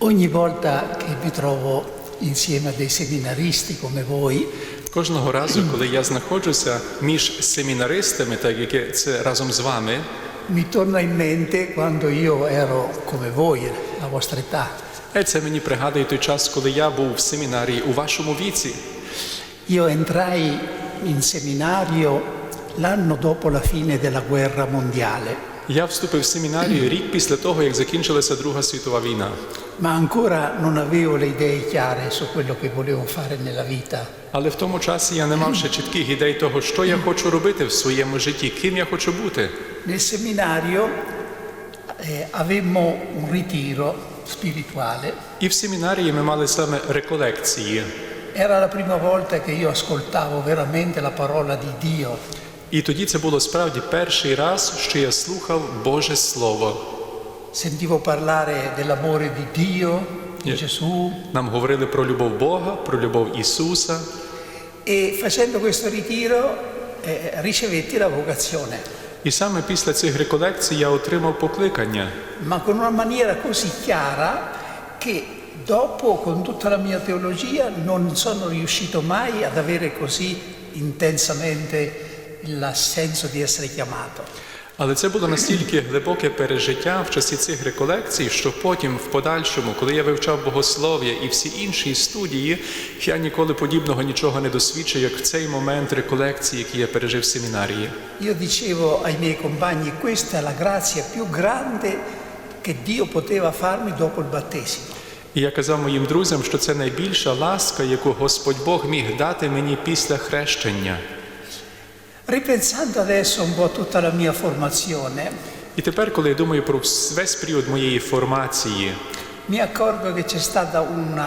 Ogni volta che mi trovo insieme a dei seminaristi come voi, Кожного разу, коли я знаходжуся між семінаристами, так як це разом з вами, mi torna in mente quando io ero come voi, la vostra età. е, це мені пригадує той час, коли я був в семінарії у вашому віці. Io entrai in seminario l'anno dopo la fine della guerra mondiale, Я вступив в семінарію рік після того, як закінчилася Друга світова війна. Ma ancora non avevo le idee chiare su quello che volevo fare nella vita. Але в тому часі я не мав ще чітких ідей того, що я хочу робити в своєму житті, ким я хочу бути. Nel seminario eh, avemmo un ritiro spirituale. І в семінарії ми мали саме реколекції. Era la prima volta che io ascoltavo veramente la parola di Dio. І тоді це було справді перший раз, що я слухав Боже Слово. Sentivo parlare dell'amore di Dio, di Yeah. Gesù Нам говорили про любов Бога, про любов Ісуса. e facendo questo ritiro eh, ricevetti la vocazione, І саме після цих реколекцій я отримав покликання. ma con una maniera così chiara che dopo con tutta la mia teologia non sono riuscito mai ad avere così intensamente il senso di essere chiamato. Але це було настільки глибоке пережиття в часі цих реколекцій, що потім, в подальшому, коли я вивчав богослов'я і всі інші студії, я ніколи подібного нічого не досвідчив, як в цей момент реколекції, який я пережив в семінарії. Io dicevo ai miei compagni, questa è la grazia più grande che Dio poteva farmi dopo il battesimo. І я казав моїм друзям, що це найбільша ласка, яку Господь Бог міг дати мені після хрещення. Ripensando adesso un po' tutta la mia formazione, І тепер, коли я думаю про весь період моєї формації, mi accorgo che c'è stata una,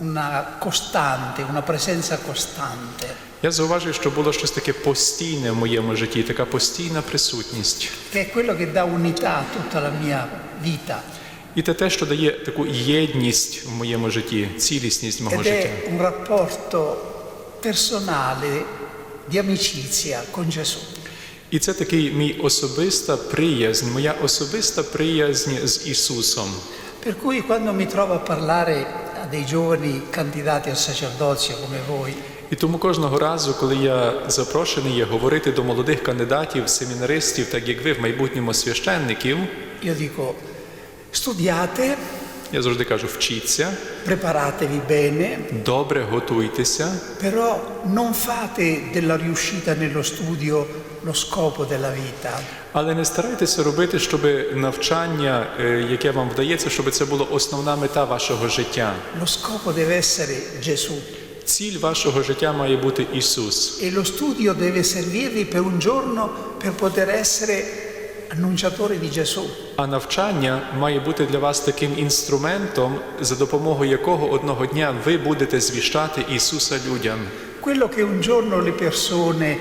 una costante, una presenza costante. я зауважую, що було щось таке постійне в моєму житті, така постійна присутність. che è quello che dà unità a tutta la mia vita І це те, що дає таку єдність в моєму житті, цілісність мого ed життя. è un rapporto personale di amicizia con Gesù. І це такий мій особиста приязнь, моя особиста приязнь з Ісусом. Per cui quando mi trovo a parlare a dei giovani candidati al sacerdozio come voi, І тому кожного разу, коли я запрошений є говорити до молодих кандидатів, семінаристів, так як ви в майбутньому священників, io dico studiate, я завжди кажу, вчіться, preparatevi bene, добре готуйтеся, però non fate della riuscita nello studio lo scopo della vita. але не старайтеся робити, щоб навчання, е, яке вам вдається, щоб це було основна мета вашого життя. Lo scopo deve essere Gesù Ціль вашого життя має бути Ісус. e lo studio deve servirvi per un giorno per poter essere annunciatori di Gesù. А навчання має бути для вас таким інструментом, за допомогою якого одного дня ви будете звіщати Ісуса людям. Quello che un giorno le persone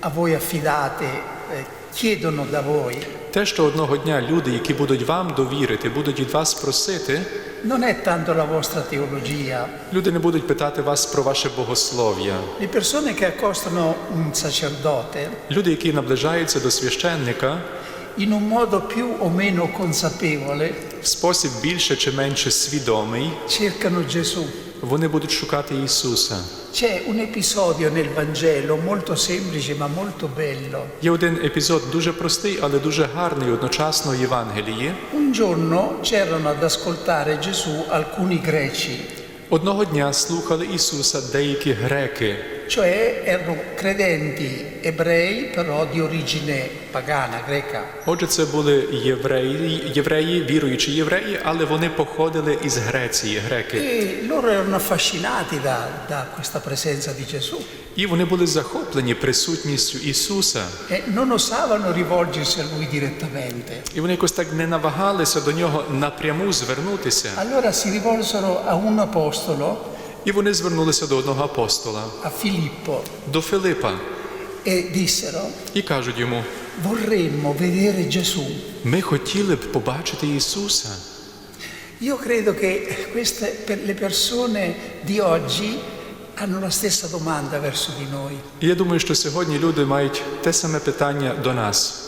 a voi affidate eh, chiedono da voi Те, що одного дня люди, які будуть вам довірити, будуть від вас просити, non è tanto la vostra teologia. люди не будуть питати вас про ваше богослов'я. Le persone che accostano un sacerdote Люди, які наближаються до священника, in un modo più o meno consapevole в спосіб більше чи менше свідомий, cercano Gesù. вони будуть шукати Ісуса. C'è un episodio nel Vangelo molto semplice ma molto bello. Є один епізод дуже простий, але дуже гарний одночасно в Євангелії. Un giorno c'erano ad ascoltare Gesù alcuni greci, Одного дня слухали Ісуса деякі греки, cioè erano credenti ebrei però di origine pagana, greca. Отже, це були євреї, євреї, віруючі євреї, але вони походили із Греції, греки. E loro erano affascinati da, da questa presenza di Gesù І вони були захоплені присутністю Ісуса. e non osavano rivolgersi a lui direttamente. І вони якось так не навагалися до нього напряму звернутися. Allora si rivolsero a un apostolo, І вони звернулися до одного апостола, a Filippo, до Филипа, e dissero, і кажуть йому: vorremmo vedere Gesù. ми хотіли б побачити Ісуса. Io credo che queste, per le persone di oggi hanno la stessa domanda verso di noi. Я думаю, що сьогодні люди мають те саме питання до нас.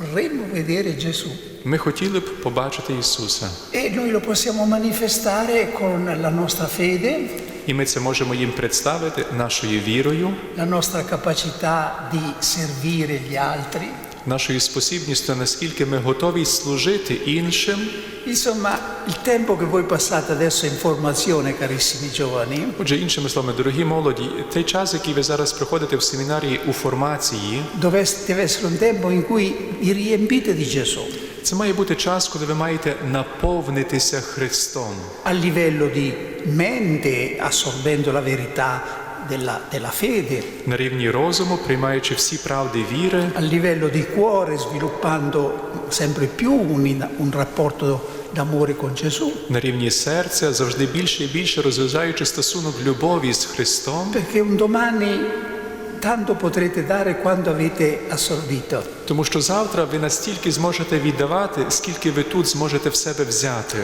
vorremmo vedere Gesù Ми хотіли б побачити Ісуса, e noi lo possiamo manifestare con la nostra fede, і ми це можемо їм представити нашою вірою, la nostra capacità di servire gli altri. нашою спосібністю, наскільки ми готові служити іншим. Insomma, il tempo che voi passate adesso in formazione, carissimi giovani, Отже, іншими словами, дорогі молоді, той час, який ви зараз проходите в семінарії у формації, deve essere un tempo in cui vi riempite di Gesù, це має бути час, коли ви маєте наповнитися Христом. a livello di mente, assorbendo la verità della, della fede, На рівні розуму, приймаючи всі правди віри, a livello di cuore, sviluppando sempre più un, un rapporto d'amore con Gesù, на рівні серця, завжди більше і більше розвиваючи стосунок любові з Христом, perché un domani tanto potrete dare quanto avete assorbito. тому що завтра ви настільки зможете віддавати, скільки ви тут зможете в себе взяти.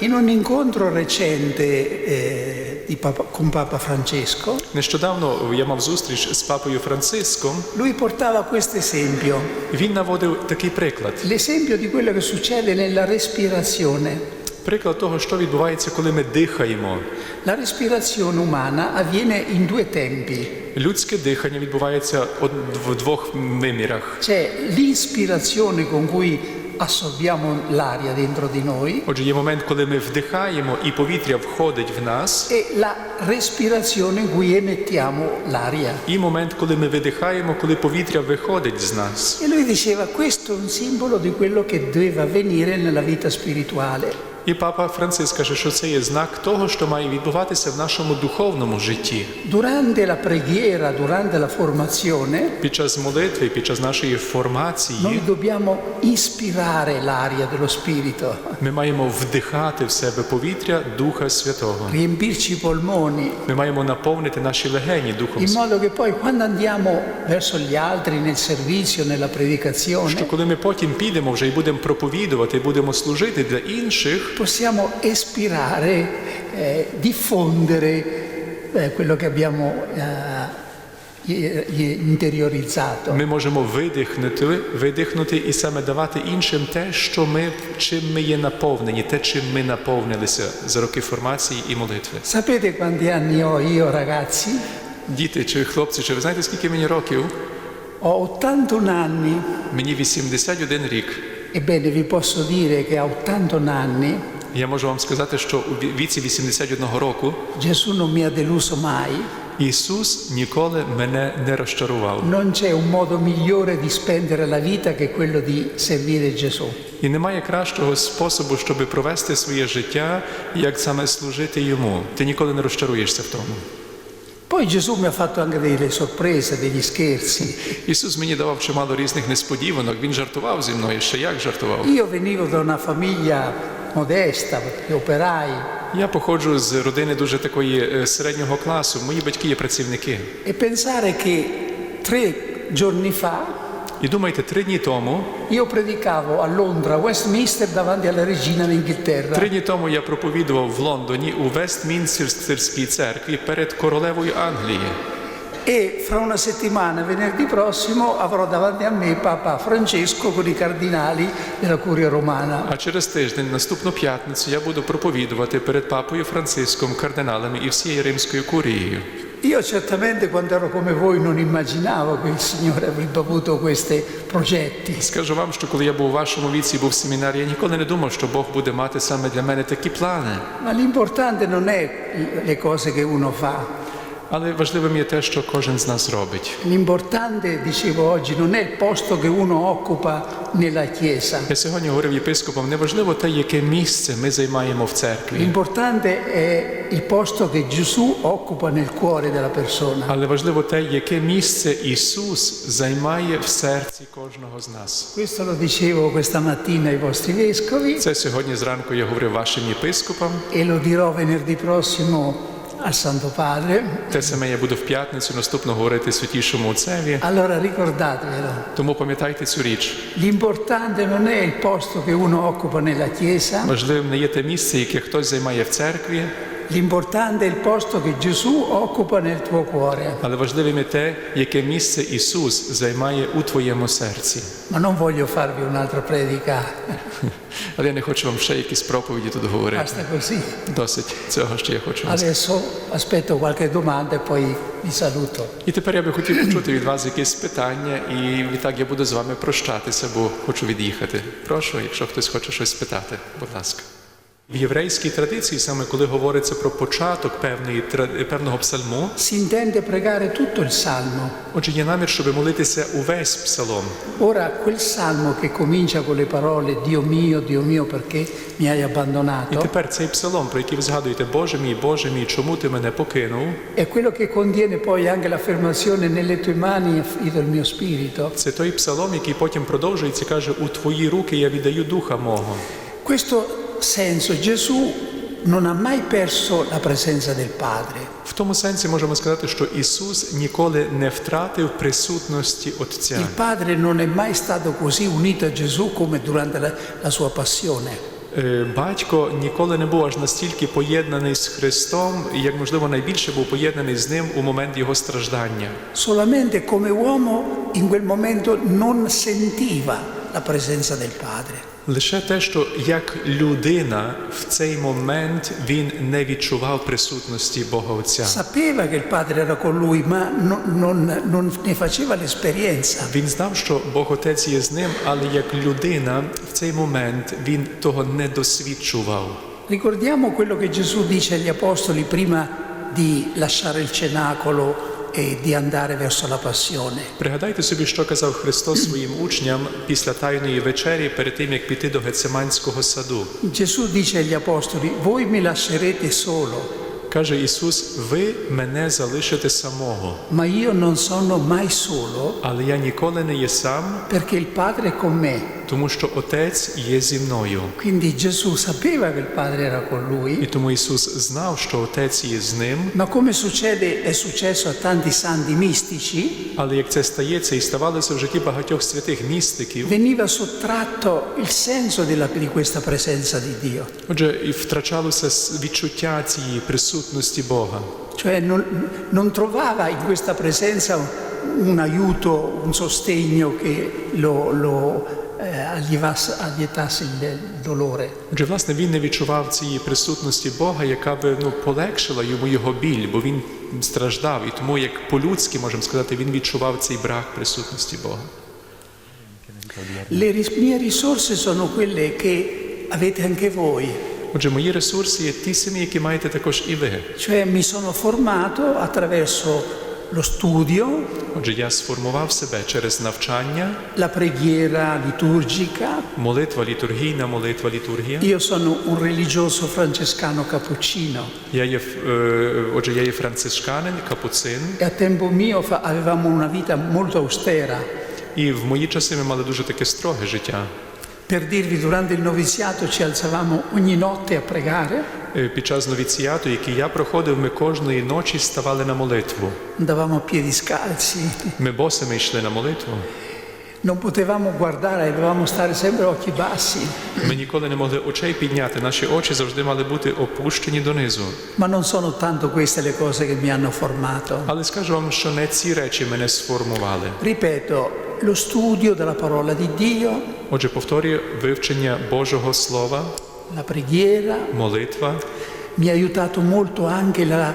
In un incontro recente eh, di Papa- con Papa Francesco, Нещодавно я мав зустріч з папою Франциском. lui portava questo esempio, Він наводив такий приклад: l'esempio di quello che succede nella respirazione. приклад того, що відбувається, коли ми дихаємо. La respirazione umana avviene in due tempi. Людське дихання відбувається од- в двох вимірах. C'è l'inspirazione con cui assorbiamo l'aria dentro di noi Отже, є момент, коли ми вдихаємо і повітря входить в нас, e la respirazione in cui emettiamo l'aria. і момент, коли ми видихаємо, коли повітря виходить з нас. E lui diceva questo è un simbolo di quello che deve avvenire nella vita spirituale. І папа Франциск каже, що це є знак того, що має відбуватися в нашому духовному житті. Durante la preghiera, durante la formazione, Під час молитви, під час нашої формації, noi dobbiamo ispirare l'aria dello Spirito, ми маємо вдихати в себе повітря Духа Святого. riempirci i polmoni, Ми маємо наповнити наші легені Духом in modo che poi quando andiamo verso gli altri nel servizio, nella Що коли ми потім підемо вже і будемо проповідувати, і будемо служити для інших, possiamo espirare, eh, diffondere eh, quello che abbiamo eh, interiorizzato. ми можемо видихнути, видихнути і саме давати іншим те, що ми чим ми є наповнені, те, чим ми наповнилися за роки формації і молитви. Sapete quanti anni ho io ragazzi? Діти чи хлопці, чи ви знаєте, скільки мені років? Ho 81 anni. Мені 81 рік. Ebbene, vi posso dire che a 81 anni Я можу вам сказати, що у ві- віці 81 року Gesù non mi ha deluso mai. Ісус ніколи мене не розчарував. Non c'è un modo migliore di spendere la vita che quello di servire Gesù. І немає кращого способу, щоб провести своє життя, як саме служити йому. Ти ніколи не розчаруєшся в тому. Poi Gesù mi ha fatto anche delle sorprese, degli scherzi. Ісус мені давав чимало різних несподіванок. Він жартував зі мною. Ще як жартував? Io venivo da una famiglia modesta, di operai, Я походжу з родини дуже такої е, середнього класу. Мої батьки є працівники. e pensare che tre giorni fa І думайте, три дні тому, io predicavo a Londra, a Westminster, davanti alla regina d'Inghilterra. три дні тому я проповідував в Лондоні у Вестмінстерській церкві перед королевою Англії. E fra una settimana, venerdì prossimo, avrò davanti a me Papa Francesco con i cardinali della Curia Romana. А через тиждень, наступну п'ятницю, я буду проповідувати перед папою Франциском, кардиналами і всією римською курією. Io certamente quando ero come voi non immaginavo che il Signore avrebbe avuto questi progetti, Скажу вам, що коли я був у вашому віці і був в семінарі, я ніколи не думав, що Бог буде мати саме для мене такі плани. ma l'importante non è le cose che uno fa, Але важливим є те, що кожен з нас робить. l'importante, dicevo oggi, non è il posto che uno occupa nella Chiesa, Я сьогодні говорив єпископам, неважливо те, яке місце ми займаємо в церкві, l'importante è il posto che Gesù occupa nel cuore della persona. але важливо те, яке місце Ісус займає в серці кожного з нас. Questo lo dicevo questa mattina ai vostri vescovi Це сьогодні зранку я говорив вашим єпископам. e lo dirò venerdì prossimo al Santo Padre. Те саме я буду в п'ятницю наступно говорити святішому отцеві. Allora ricordatevelo, Тому пам'ятайте цю річ. l'importante non è il posto che uno occupa nella Chiesa, Важливим не є те місце, яке хтось займає в церкві. L'importante è il posto che Gesù occupa nel tuo cuore. Але важливим є те, яке місце Ісус займає у твоєму серці. Ma non voglio farvi un'altra predica, Але я не хочу вам ще якісь проповіді тут говорити. basta così. Досить цього, що я хочу вам сказати. Adesso aspetto qualche domanda e poi vi saluto. І тепер я би хотів почути від вас якісь питання, і відтак я буду з вами прощатися, бо хочу від'їхати. Прошу, якщо хтось хоче щось спитати, будь ласка. В єврейській традиції, саме коли говориться про початок певної, певного псалму, Si intende pregare tutto il salmo. отже, є намір, щоб молитися увесь псалом. Ora, quel salmo che comincia con le parole Dio mio, Dio mio, perché mi hai І тепер цей псалом, про який ви згадуєте, Боже мій, Боже мій, чому ти мене покинув? è quello che contiene poi anche l'affermazione nelle tue mani affido il mio spirito. Це той псалом, який потім продовжується, каже: У твої руки я віддаю духа мого. Questo senso Gesù non ha mai perso la presenza del Padre. В тому сенсі можемо сказати, що Ісус ніколи не втратив присутності Отця. Il Padre non è mai stato così unito a Gesù come durante la, la sua passione. Е, Батько ніколи не був аж настільки поєднаний з Христом, як можливо найбільше був поєднаний з ним у момент його страждання. Solamente come uomo in quel momento non sentiva la presenza del Padre. Лише те, що як людина в цей момент він не відчував присутності Бога Отця. Sapeva che il Padre era con lui, ma no- non, non ne faceva l'esperienza. Він знав, що Бог Отець є з ним, але як людина в цей момент він того не досвідчував. Ricordiamo quello che Gesù dice agli Apostoli prima di lasciare il cenacolo e di andare verso la passione. Пригадайте собі, що казав Христос своїм учням після тайної вечері перед тим, як піти до Гецеманського саду. Gesù dice agli Apostoli, voi mi lascerete solo, Каже Ісус: Ви мене залишите самого, ma io non sono mai solo але я ніколи не є сам, perché il Padre è con me. Тому що Отець є зі мною. Quindi Gesù sapeva che il Padre era con І lui, тому Ісус знав, що Отець є з ним. ma come succede, è successo a tanti santi mistici, Але як це стається і ставалося в житті багатьох святих містиків, veniva sottratto il senso della- di questa presenza di Dio. отже, і втрачалося відчуття цієї присутності Бога. Cioè non, non trovava in questa presenza un aiuto, un sostegno che lo, lo, eh. Отже, власне, він не відчував цієї присутності Бога, яка би ну, полегшила йому його біль, бо він страждав. І тому, як по-людськи можемо сказати, він відчував цей брак присутності Бога. Le mie risorse sono quelle che avete anche voi, Отже, мої ресурси є ті самі, які маєте також і ви. cioè mi sono formato attraverso lo studio, Отже, я сформував себе через навчання, la preghiera liturgica. молитва літургійна, молитва літургія. Io sono un religioso francescano cappuccino Я є, е, отже, я є францисканин, капуцин, e a tempo mio fa- avevamo una vita molto austera. і в мої часи ми мали дуже таке строге життя. Per dirvi, durante il noviziato ci alzavamo ogni notte a pregare, Е, Під час новіціату, який я проходив, ми кожної ночі ставали на молитву. andavamo a piedi scalzi, Ми босими йшли на молитву. non potevamo guardare, dovevamo stare sempre a occhi bassi, Ми ніколи не могли очей підняти. Наші очі завжди мали бути опущені донизу. ma non sono tanto queste le cose che mi hanno formato. Але скажу вам, що не ці речі мене сформували. Ripeto, lo studio della parola di Dio, Отже, повторюю, вивчення Божого Слова, la preghiera, молитва. mi ha aiutato molto anche la,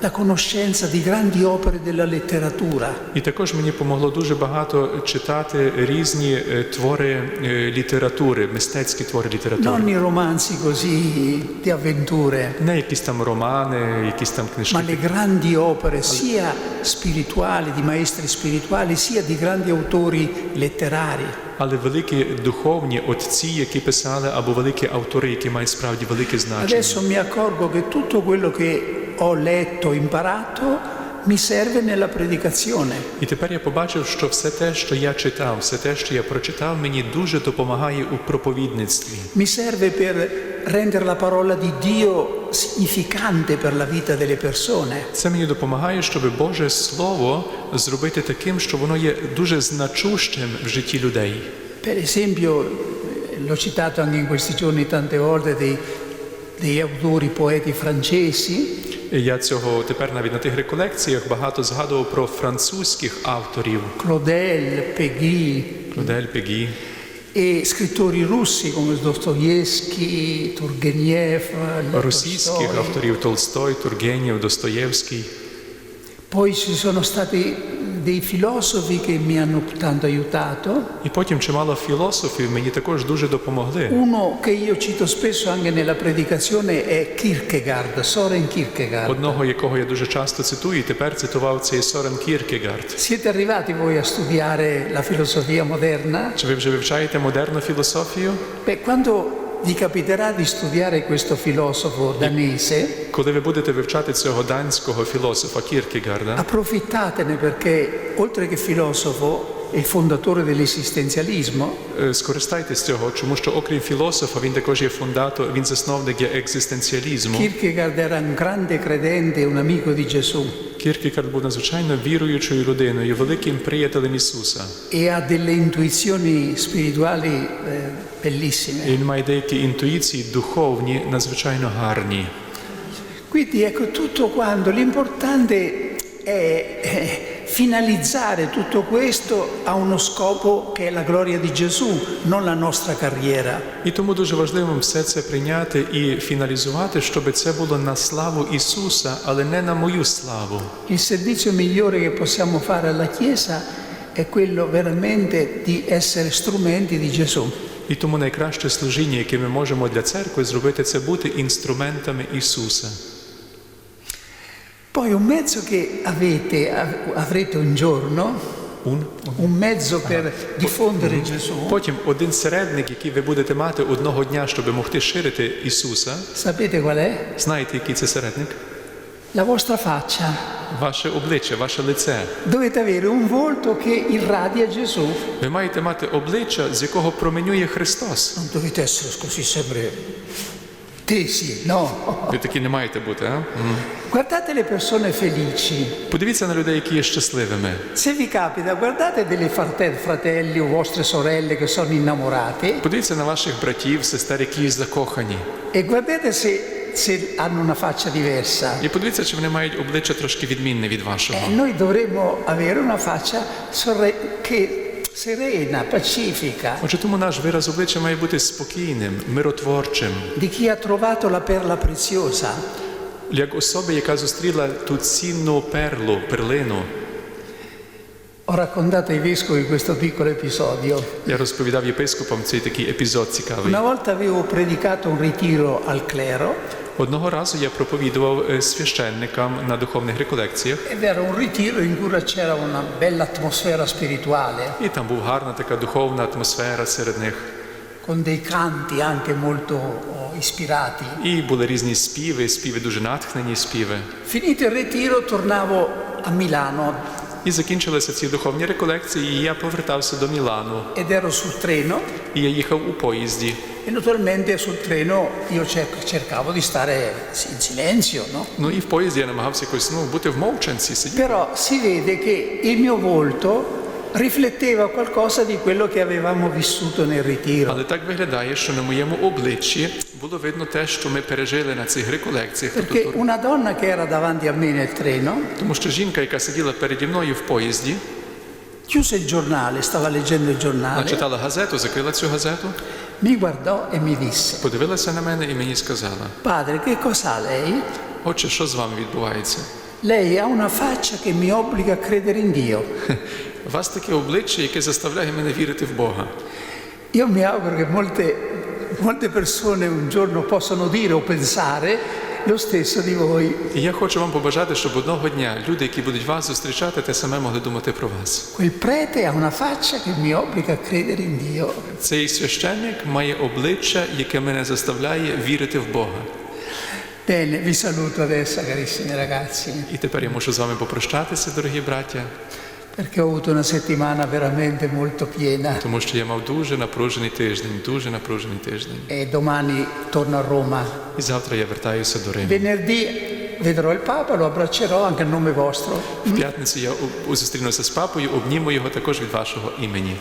la conoscenza di grandi opere della letteratura. І також мені помогло дуже багато читати різні е, твори е, літератури, мистецькі твори літератури. Non i romanzi così di avventure, Не якісь там романи, якісь там ma книжки. le grandi opere sia spirituali, di maestri spirituali, sia di grandi autori letterari. Але великі духовні отці, які писали, або великі автори, які мають справді велике значення. Adesso mi accorgo che tutto quello che ho letto, imparato, mi serve nella predicazione. І тепер я побачив, що все те, що я читав, все те, що я прочитав, мені дуже допомагає у проповідництві. Mi serve per rendere la parola di Dio significante per la vita delle persone. Це мені допомагає, щоб Боже Слово зробити таким, що воно є дуже значущим в житті людей. Per esempio, l'ho citato anche in questi giorni tante volte, dei, degli autori poeti francesi, І Я цього тепер навіть на тих реколекціях багато згадував про французьких авторів. Claudel, Peggy. Клодель Пегі, e scrittori russi come Dostoevsky, Turgenev, російських авторів Толстой, Тургенєв, Достоєвський. Poi ci sono stati dei filosofi che mi hanno tanto aiutato. І потім чимало філософів мені також дуже допомогли. Uno che io cito spesso anche nella predicazione è Kierkegaard, Soren Kierkegaard. Одного, якого я дуже часто цитую, і тепер цитував цей Сорен Кіркегард. Siete arrivati voi a studiare la filosofia moderna? Чи ви вже вивчаєте модерну філософію? Beh, quando vi capiterà di studiare questo filosofo danese, Коли ви будете вивчати цього данського філософа Кіркегарда, approfittatene perché oltre che filosofo è il fondatore dell'esistenzialismo е, скористайтесь цього, тому що окрім філософа, він також є фундатор, він засновник є екзистенціалізму. Kierkegaard era un grande credente, un amico di Gesù Кіркегард був надзвичайно віруючою людиною, великим приятелем Ісуса. e ha delle intuizioni spirituali eh, bellissime. Він має деякі інтуїції духовні, надзвичайно гарні. Quindi ecco tutto quanto, l'importante è eh, finalizzare tutto questo a uno scopo che è la gloria di Gesù, non la nostra carriera. І тому дуже важливо все це прийняти і фіналізувати, щоб це було на славу Ісуса, але не на мою славу. Il servizio migliore che possiamo fare alla Chiesa è quello veramente di essere strumenti di Gesù. І тому найкраще служіння, яке ми можемо для церкви зробити, це бути інструментами Ісуса. Poi un mezzo che avete, avrete un giorno, Un. un mezzo per diffondere Gesù, Потім один середник, який ви будете мати одного дня, щоб могти ширити Ісуса. sapete qual è? Знаєте, який це середник? La vostra faccia. Ваше обличчя, ваше лице. Dovete avere un volto che irradia Gesù. Ви маєте мати обличчя, з якого променює Христос. Non dovete essere così sempre tesi, no. Ви такі не маєте бути, а? М. Guardate le persone felici. Подивіться на людей, які є щасливими. Se vi capita, guardate delle frate- fratelli o vostre sorelle che sono innamorati Подивіться на ваших братів, сестер, які є закохані. e guardate se, se hanno una faccia diversa. І подивіться, чи вони мають обличчя трошки відмінне від вашого. E noi dovremmo avere una faccia sorre- che serena, pacifica, Отже, тому наш вираз обличчя має бути спокійним, миротворчим, di chi ha trovato la perla preziosa. як особи, яка зустріла ту цінну перлу, перлину. Ho raccontato ai vescovi questo piccolo episodio. Я розповідав єпископам цей такий епізод цікавий. Una volta avevo predicato un ritiro al clero Одного разу я проповідував е, священникам на духовних реколекціях, і там була гарна така духовна атмосфера серед них. con dei canti anche molto ispirati. І були різні співи, співи дуже натхнені співи. Finito il ritiro tornavo a Milano І закінчилися ці духовні реколекції, і я повертався до Мілану. ed ero sul treno І я їхав у поїзді. e naturalmente sul treno io cer- cercavo di stare in silenzio, no? Ну і в поїзді я намагався якось ну, бути в мовчанці, сидіти. Però si vede che il mio volto rifletteva qualcosa di quello che avevamo vissuto nel ritiro. Але так виглядає, що на моєму обличчі було видно те, що ми пережили на цих реколекціях. Perché Тобто, una donna che era davanti a me nel treno тому що жінка, яка сиділа переді мною в поїзді, chiuse il giornale, stava leggendo il вона giornale, читала газету, закрила цю газету, mi guardò e mi disse, подивилася на мене і мені сказала: padre che cosa ha lei? Отче, що з вами відбувається? Lei ha una faccia che mi obbliga a credere in Dio. У вас таке обличчя, яке заставляє мене вірити в Бога. Io mi auguro che molte, molte persone un giorno possano dire o pensare lo stesso di voi. І я хочу вам побажати, щоб одного дня люди, які будуть вас зустрічати, те саме могли думати про вас. Quel prete ha una faccia che mi obbliga a credere in Dio. Цей священник має обличчя, яке мене заставляє вірити в Бога. Bene, vi saluto adesso carissimi ragazzi, І тепер я мушу з вами попрощатися, дорогі браття, perché ho avuto una settimana veramente molto piena тому що я мав дуже напружений тиждень, дуже напружений тиждень. e domani torno a Roma. І завтра я вертаюся до Риму. Venerdì vedrò il Papa, lo abbraccerò anche a nome vostro. В п'ятницю я зустрінуся з папою, обніму його також від вашого імені.